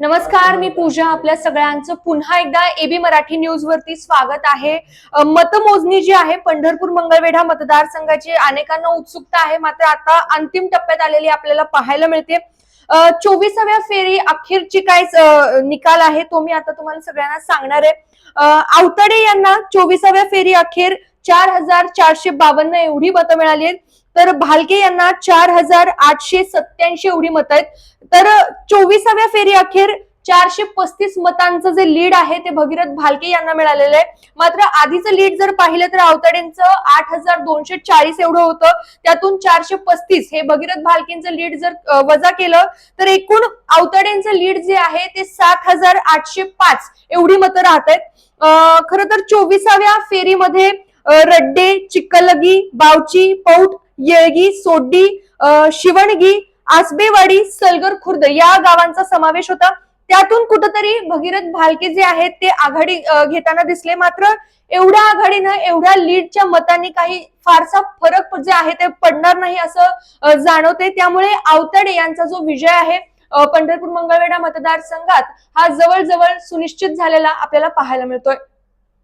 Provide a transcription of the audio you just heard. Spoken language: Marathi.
नमस्कार मी पूजा. आपल्या सगळ्यांचं पुन्हा एकदा एबी मराठी न्यूज वरती स्वागत आहे. मतमोजणी जी आहे पंढरपूर मंगळवेढा मतदारसंघाची अनेकांना उत्सुकता आहे. मात्र आता अंतिम टप्प्यात आलेली आपल्याला पाहायला मिळते. चोवीसाव्या फेरी अखेरची काय निकाल आहे तो मी आता तुम्हाला सगळ्यांना सांगणार आहे. आवताडे यांना चोवीसाव्या फेरी अखेर चार हजार चारशे बावन्न एवढी मतं मिळाली आहेत. तर भालके यांना चार हजार आठशे सत्याऐंशी एवढी मतं आहेत. तर चोवीसाव्या फेरी अखेर चारशे पस्तीस मतांचं जे लीड आहे ते भगीरथ भालके यांना मिळालेलं आहे. मात्र आधीचं लीड जर पाहिलं तर आवताडेंचं आठ हजार दोनशे चाळीस एवढं होतं. त्यातून चारशे पस्तीस हे भगीरथ भालकेंचं लीड जर वजा केलं तर एकूण आवताडेंचं लीड जे आहे ते सात हजार आठशे पाच एवढी मतं राहत आहेत. खरं तर चोवीसाव्या फेरीमध्ये रड्डे चिक्कलगी बावची पौठ येळगी सोड्डी शिवणगी आसबेवाडी सलगर खुर्द या गावांचा समावेश होता. त्यातून कुठंतरी भगीरथ भालके जे आहेत ते आघाडी घेताना दिसले. मात्र एवढ्या आघाडीनं एवढ्या लीडच्या मतांनी काही फारसा फरक जे आहे ते पडणार नाही असं जाणवते. त्यामुळे आवताडे यांचा जो विजय आहे पंढरपूर मंगळवेढा मतदारसंघात हा जवळजवळ सुनिश्चित झालेला आपल्याला पाहायला मिळतोय.